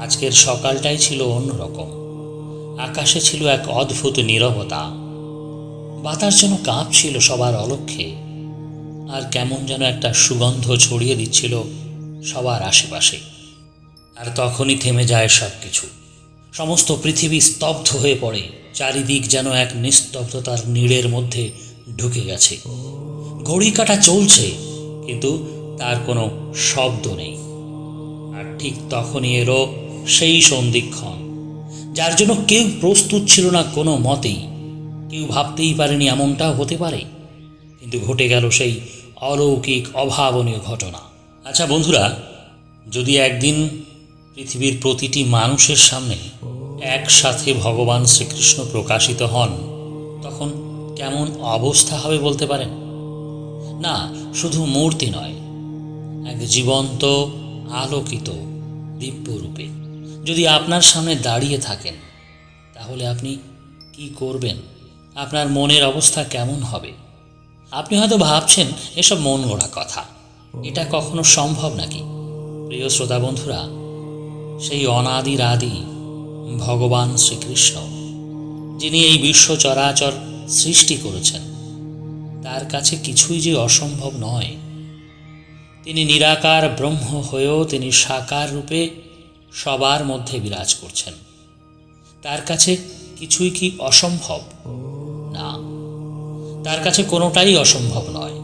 আজকের সকালটাই ছিল অন্যরকম। আকাশে ছিল এক অদ্ভুত নীরবতা। বাতাস যেন কাঁপছিল সবার অলক্ষে, আর কেমন যেন একটা সুগন্ধ ছড়িয়ে দিচ্ছিল সবার আশেপাশে। আর তখনই থেমে যায় সব কিছু সমস্ত পৃথিবী স্তব্ধ হয়ে পড়ে, চারিদিক যেন এক নিস্তব্ধতার নীড়ের মধ্যে ঢুকে গেছে। ঘড়ি কাটা চলছে, কিন্তু তার কোনো শব্দ নেই। আর ঠিক তখনই এলো সেই সন্ধিক্ষণ। যার জন্য কেউ প্রস্তুত ছিল না কোনো মতেই। কেউ ভাবতেই পারেনি এমনটাও হতে পারে। কিন্তু ঘটে গেল সেই অলৌকিক অভাবনীয় ঘটনা। আচ্ছা বন্ধুরা, যদি একদিন পৃথিবীর প্রতিটি মানুষের সামনে একসাথে ভগবান শ্রীকৃষ্ণ প্রকাশিত হন, তখন কেমন অবস্থা হবে বলতে পারেন? না, শুধু মূর্তি নয়, এক জীবন্ত, আলোকিত, দিব্যরূপে। যদি আপনার সামনে দাঁড়িয়ে থাকেন, তাহলে আপনি কি করবেন? আপনার মনের অবস্থা কেমন হবে? আপনি হয়তো ভাবছেন, এসব মন গড়া কথা। এটা কখনো সম্ভব নাকি? প্রিয় শ্রোতা বন্ধুরা, সেই অনাদির আদি ভগবান শ্রীকৃষ্ণ, যিনি এই বিশ্ব চরাচর সৃষ্টি করেছেন, তার কাছে কিছুই যে অসম্ভব নয়। তিনি নিরাকার ব্রহ্ম হয়েও তিনি সাকার রূপে সবার মধ্যে বিরাজ করছেন। তার কাছে কিছুই কি অসম্ভব? না। তার কাছে কোনোটাই অসম্ভব নয়।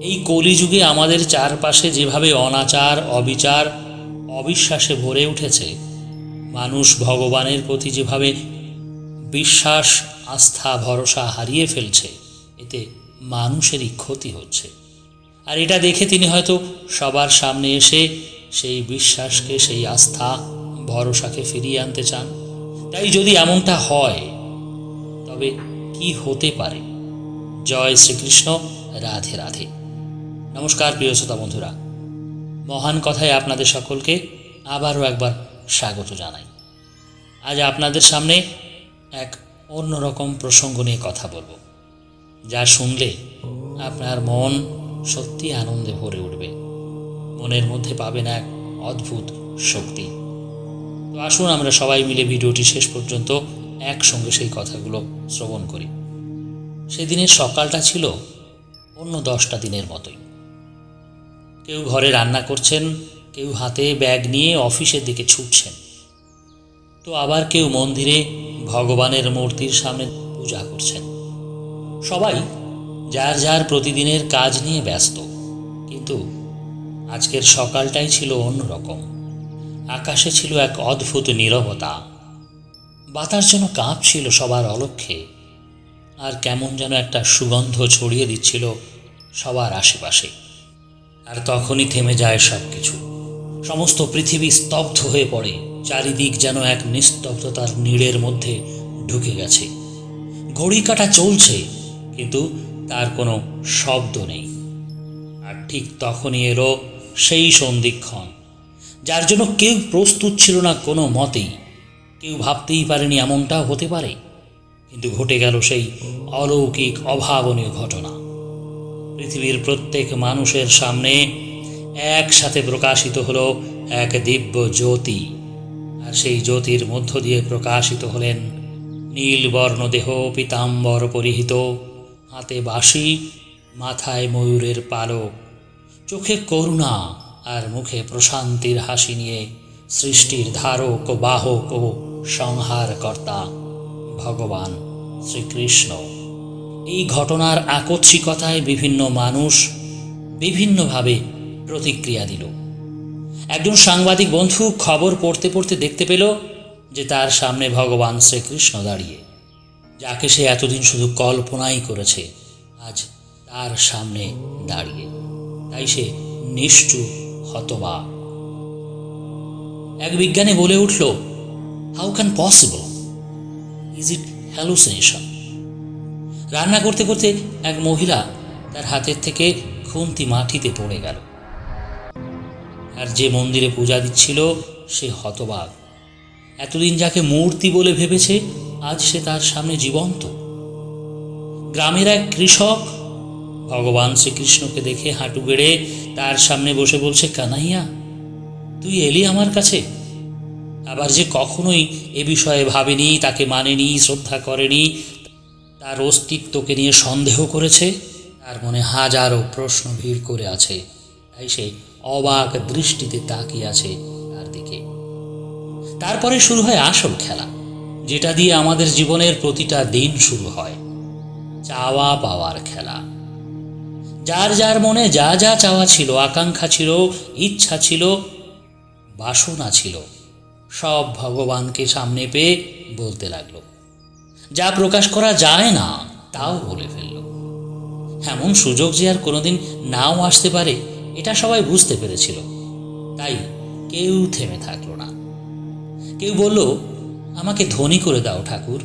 এই কলিযুগে আমাদের চারপাশে যেভাবে অনাচার, অবিচার, অবিশ্বাসে ভরে উঠেছে, মানুষ ভগবানের প্রতি যেভাবে বিশ্বাস, আস্থা, ভরসা হারিয়ে ফেলছে, এতে মানুষেরই ক্ষতি হচ্ছে। আর এটা দেখে তিনি হয়তো সবার সামনে এসে সেই বিশ্বাসকে, সেই আস্থা, ভরসাকে ফিরিয়ে আনতে চান। তাই যদি এমনটা হয়, তবে কি হতে পারে? জয় শ্রীকৃষ্ণ, রাধে রাধে। নমস্কার প্রিয় শ্রোতা বন্ধুরা। মহান কথায় আপনাদের সকলকে আবারও একবার স্বাগত জানাই। আজ আপনাদের সামনে এক অন্যরকম প্রসঙ্গ নিয়ে কথা বলব, যা শুনলে আপনার মন সত্যি আনন্দে ভরে উঠবে। মনের মধ্যে পাবেন এক অদ্ভুত শক্তি। তো আসুন আমরা সবাই মিলে ভিডিওটি শেষ পর্যন্ত একসঙ্গে সেই কথাগুলো শ্রবণ করি। সেদিনের সকালটা ছিল অন্য দশটা দিনের মতোই। কেউ ঘরে রান্না করছেন, কেউ হাতে ব্যাগ নিয়ে অফিসের দিকে ছুটছেন। তো আবার কেউ মন্দিরে ভগবানের মূর্তির সামনে পূজা করছেন। সবাই যার যার প্রতিদিনের কাজ নিয়ে ব্যস্ত, কিন্তু আজকের সকালটাই ছিল অন্যরকম। আকাশে ছিল এক অদ্ভুত নীরবতা। বাতাস যেন কাঁপছিল সবার অলক্ষে, আর কেমন যেন একটা সুগন্ধ ছড়িয়ে দিচ্ছিল সবার আশেপাশে। আর তখনই থেমে যায় সব কিছু সমস্ত পৃথিবী স্তব্ধ হয়ে পড়ে, চারিদিক যেন এক নিস্তব্ধতার নীড়ের মধ্যে ঢুকে গেছে। ঘড়ি কাটা চলছে, কিন্তু তার কোনো শব্দ নেই। আর ঠিক তখনই এলো সেই সন্ধিক্ষণ, যার জন্য কেউ প্রস্তুত ছিল না কোনো মতেই। কেউ ভাবতেই পারেনি এমনটাও হতে পারে, কিন্তু ঘটে গেল সেই অলৌকিক অভাবনীয় ঘটনা। পৃথিবীর প্রত্যেক মানুষের সামনে একসাথে প্রকাশিত হলো এক দিব্য জ্যোতি, আর সেই জ্যোতির মধ্য দিয়ে প্রকাশিত হলেন নীলবর্ণ দেহ পীতাম্বর পরিহিত, হাতে বাঁশি, মাথায় ময়ূরের পালক। চোখে করুণা আর মুখে প্রশান্তির হাসি নিয়ে সৃষ্টির ধারক ও বাহক ও সংহারকর্তা ভগবান শ্রীকৃষ্ণ। এই ঘটনার আকস্মিকতায় বিভিন্ন মানুষ বিভিন্নভাবে প্রতিক্রিয়া দিল। একজন সাংবাদিক বন্ধু খবর পড়তে পড়তে দেখতে পেল যে তার সামনে ভগবান শ্রীকৃষ্ণ দাঁড়িয়ে, যাকে সে এতদিন শুধু কল্পনাই করেছে, আজ তার সামনে দাঁড়িয়ে। তাই সে নিশ্চুপ হতবাক। এক বিজ্ঞানী বলে উঠল how can possible is it hallucination রান্না করতে করতে এক মহিলা তার হাতের থেকে খুন্তি মাটিতে পড়ে গেল। আর যে মন্দিরে পূজা দিচ্ছিল, সে হতবাক। এতদিন যাকে মূর্তি বলে ভেবেছে, আজ সে তার সামনে জীবন্ত। গ্রামের এক কৃষক ভগবান শ্রীকৃষ্ণকে দেখে হাঁটু গেড়ে তার সামনে বসে বলছে, কানাইয়া, তুই এলি আমার কাছে? আবার যে কখনোই এ বিষয়ে ভাবেনি, তাকে মানেনি, শ্রদ্ধা করেনি, তার অস্তিত্বকে নিয়ে সন্দেহ করেছে, তার মনে হাজারো প্রশ্ন ভিড় করে আছে। তাই সে অবাক দৃষ্টিতে তাকিয়ে আছে তার দিকে। তারপরে শুরু হয় আসল খেলা, যেটা দিয়ে আমাদের জীবনের প্রতিটা দিন শুরু হয়। চাওয়া পাওয়ার খেলা। যার যার মনে যা যা চাওয়া ছিল, আকাঙ্ক্ষা ছিল, ইচ্ছা ছিল, বাসনা ছিল, সব ভগবানকে সামনে পেয়ে বলতে লাগল। যা প্রকাশ করা যায় না, তাও বলে ফেলল। এমন সুযোগ যে আর কোনোদিন নাও আসতে পারে, এটা সবাই বুঝতে পেরেছিল। তাই কেউ থেমে থাকল না। কেউ বলল, আমাকে ধনী করে দাও ঠাকুর।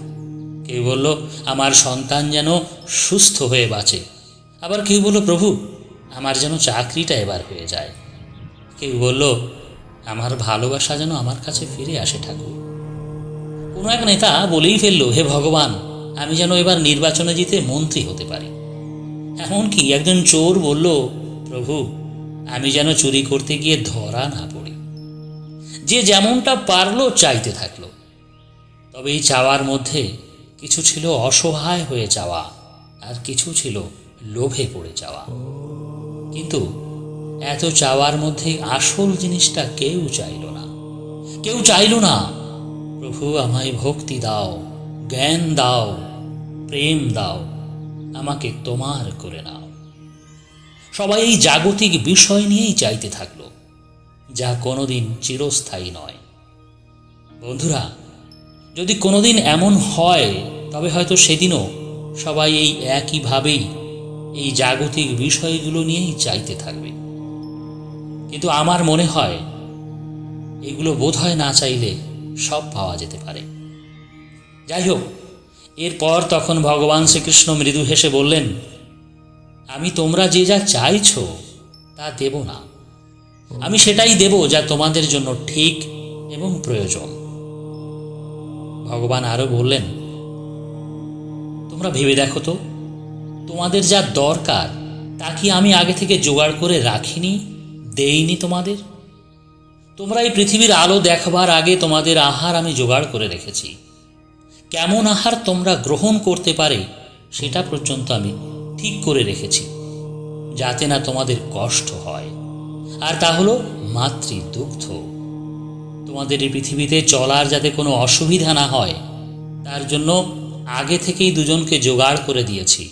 কেউ বলল, আমার সন্তান যেন সুস্থ হয়ে বাঁচে। আবার কেউ বলল, প্রভু, আমার যেন চাকরিটা এবার হয়ে যায়। কেউ বলল, আমার ভালোবাসা যেন আমার কাছে ফিরে আসে ঠাকুর। কোনো এক নেতা বলেই ফেলল, হে ভগবান, আমি যেন এবার নির্বাচনে জিতে মন্ত্রী হতে পারি। এমনকি একজন চোর বলল, প্রভু, আমি যেন চুরি করতে গিয়ে ধরা না পড়ি। যে যেমনটা পারল চাইতে থাকল। তবে এই চাওয়ার মধ্যে কিছু ছিল অসহায় হয়ে যাওয়া, আর কিছু ছিল লোভে পড়ে যাওয়া। কিন্তু এত চাওয়ার মধ্যে আসল জিনিসটা কেউ চাইল না। কেউ চাইল না, প্রভু, আমায় ভক্তি দাও, জ্ঞান দাও, প্রেম দাও, আমাকে তোমার করে নাও। সবাই এই জাগতিক বিষয় নিয়েই চাইতে থাকল, যা কোনোদিন চিরস্থায়ী নয়। বন্ধুরা, যদি কোনোদিন এমন হয়, তবে হয়তো সেদিনও সবাই এই একইভাবেই এই জাগতিক বিষয়গুলো নিয়েই চাইতে থাকবে। কিন্তু আমার মনে হয়, এগুলো বোধ হয় না চাইলে সব পাওয়া যেতে পারে। যাই হোক, এরপর তখন ভগবান শ্রীকৃষ্ণ মৃদু হেসে বললেন, আমি তোমরা যে যা চাইছো, তা দেব না। আমি সেটাই দেব যা তোমাদের জন্য ঠিক এবং প্রয়োজন। ভগবান আরও বললেন, তোমরা ভেবে দেখো তো তোমাদের যা দরকার, তা কি আমি আগে থেকে জোগাড় করে রাখিনি, দেইনি তোমাদের? তোমরা এই পৃথিবীর আলো দেখবার আগে তোমাদের আহার আমি জোগাড় করে রেখেছি। কেমন আহার তোমরা গ্রহণ করতে পারে, সেটা পর্যন্ত আমি ঠিক করে রেখেছি, যাতে না তোমাদের কষ্ট হয়। আর তা হলো মাতৃ দুগ্ধ তোমাদের এই পৃথিবীতে চলার যাতে কোনো অসুবিধা না হয়, তার জন্য আগে থেকেই দুজনকে জোগাড় করে দিয়েছি।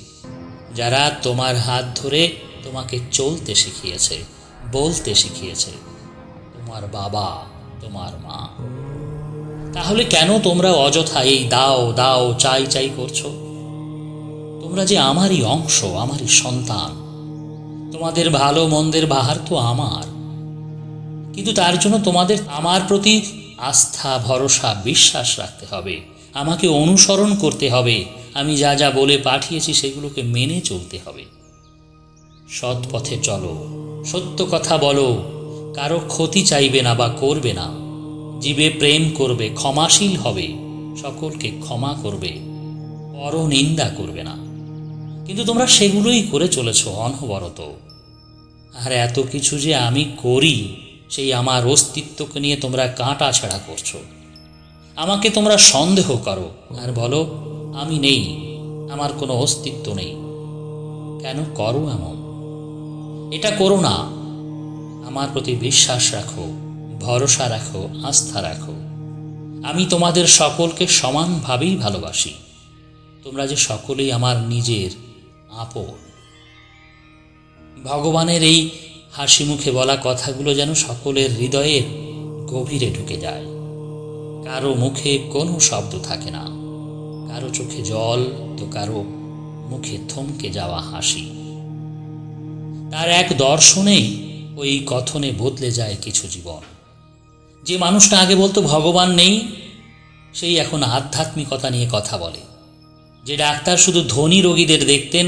যারা তোমার হাত ধরে তোমাকে চলতে শিখিয়েছে, বলতে শিখিয়েছে, তোমার বাবা, তোমার মা। তাহলে কেন তোমরা অযথা এই দাও দাও, চাই চাই করছ? তোমরা যে আমারই অংশ, আমারই সন্তান। তোমাদের ভালো মন্দের বাহার তো আমার। কিন্তু তার জন্য তোমাদের আমার প্রতি আস্থা, ভরসা, বিশ্বাস রাখতে হবে। আমাকে অনুসরণ করতে হবে। আমি যা যা বলে পাঠিয়েছি সেগুলোকে মেনে চলতে হবে। সৎ পথে চলো, সত্য কথা বলো, কারও ক্ষতি চাইবে না বা করবে না। জীবে প্রেম করবে, ক্ষমাশীল হবে, সকলকে ক্ষমা করবে, পরনিন্দা করবে না। কিন্তু তোমরা সেগুলোই করে চলেছ অনবরত। আর এত কিছু যে আমি করি, সেই আমার অস্তিত্বকে নিয়ে তোমরা কাঁটা ছেঁড়া করছ। আমাকে তোমরা সন্দেহ করো, আর বলো আমি নেই, আমার কোনো অস্তিত্ব নেই। কেন? করো এমন। এটা করো না। আমার প্রতি বিশ্বাস রাখো, ভরসা রাখো, আস্থা রাখো। আমি তোমাদের সকলকে সমানভাবেই ভালোবাসি। তোমরা যে সকলেই আমার নিজের আপন। ভগবানের এই হাসি মুখে বলা কথাগুলো যেন সকলের হৃদয়ের গভীরে ঢুকে যায়। কারও মুখে কোনো শব্দ থাকে না। কারও চোখে জল, তো কারও মুখে থমকে যাওয়া হাসি। তার এক দর্শনেই ওই কথনে বদলে যায় কিছু জীবন। যে মানুষটা আগে বলতো ভগবান নেই, সেই এখন আধ্যাত্মিকতা নিয়ে কথা বলে। যে ডাক্তার শুধু ধনী রোগীদের দেখতেন,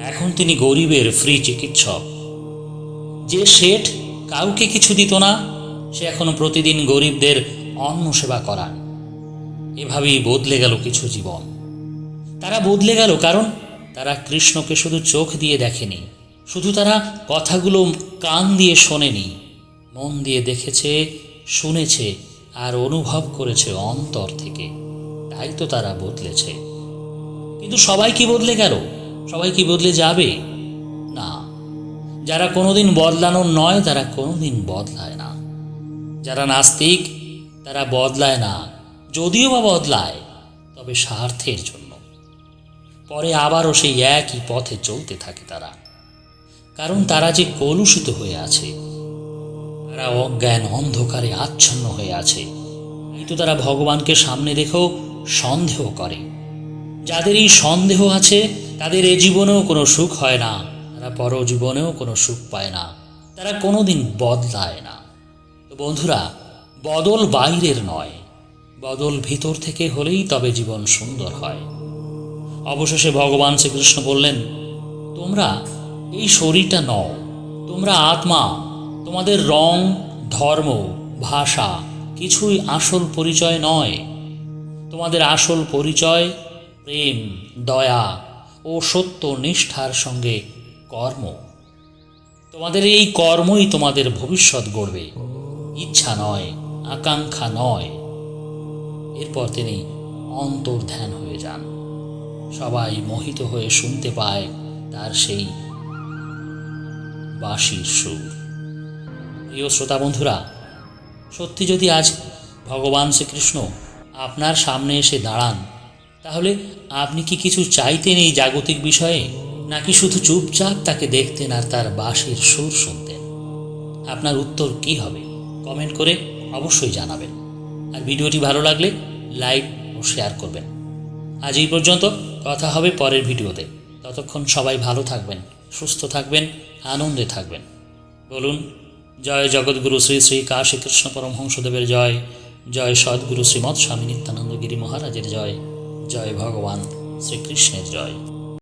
এখন তিনি গরিবের ফ্রি চিকিৎসক। যে শেঠ কাউকে কিছু দিত না, সে এখনও প্রতিদিন গরিবদের অন্ন সেবা করান। এভাবেই বদলে গেল কিছু জীবন। তারা বদলে গেল কারণ তারা কৃষ্ণকে শুধু চোখ দিয়ে দেখেনি, শুধু তারা কথাগুলো কান দিয়ে শোনেনি, মন দিয়ে দেখেছে, শুনেছে আর অনুভব করেছে অন্তর থেকে। তাই তো তারা বদলেছে। কিন্তু সবাই কি বদলে গেল? সবাই কি বদলে যাবে? না। যারা কোনোদিন বদলানোর নয়, তারা কোনোদিন বদলায় না। যারা নাস্তিক, তারা বদলায় না। যদিও বা বদলায়, তবে স্বার্থের জন্য। পরে আবারও সেই একই পথে চলতে থাকে তারা। কারণ তারা যে কলুষিত হয়ে আছে, তারা অজ্ঞান অন্ধকারে আচ্ছন্ন হয়ে আছে। কিন্তু তারা ভগবানকে সামনে দেখেও সন্দেহ করে। যাদের এই সন্দেহ আছে, তাদের এ জীবনেও কোনো সুখ হয় না, তারা পরজীবনেও কোনো সুখ পায় না। তারা কোনোদিন বদলায় না। তো বন্ধুরা, বদল বাইরের নয়। বদল ভিতর থেকে হলেই তবে জীবন সুন্দর হয়। অবশেষে ভগবান শ্রীকৃষ্ণ বললেন, তোমরা এই শরীরটা নও, তোমরা আত্মা, তোমাদের রং, ধর্ম, ভাষা কিছুই আসল পরিচয় নয়। তোমাদের আসল পরিচয় প্রেম, দয়া ও সত্য নিষ্ঠার সঙ্গে কর্ম। তোমাদের এই কর্মই তোমাদের ভবিষ্যৎ গড়বে। ইচ্ছা নয়, আকাঙ্ক্ষা নয় এরপর তিনি অন্তর্ধ্যান হয়ে যান। সবাই মোহিত হয়ে শুনতে পায় তার সেই বাঁশির সুর। প্রিয় শ্রোতা বন্ধুরা, সত্যি যদি আজ ভগবান শ্রীকৃষ্ণ আপনার সামনে এসে দাঁড়ান, তাহলে আপনি কি কিছু চাইতেন এই জাগতিক বিষয়ে? নাকি শুধু চুপচাপ তাকে দেখতেন আর তার বাঁশির সুর শুনতেন? আপনার উত্তর কি হবে? কমেন্ট করে অবশ্যই জানাবেন। আর ভিডিওটি ভালো লাগলে লাইক ও শেয়ার করবেন। আজ এই পর্যন্ত কথা হবে পরের ভিডিওতে। ততক্ষণ সবাই ভালো থাকবেন, সুস্থ থাকবেন, আনন্দে থাকবেন। বলুন, জয় জগৎগুরু শ্রী শ্রী কাশী কৃষ্ণ পরমহংসদেবের জয়। জয় সদ্গুরু শ্রীমৎ স্বামী নিত্যানন্দ গিরি মহারাজের জয়। জয় ভগবান শ্রীকৃষ্ণের জয়।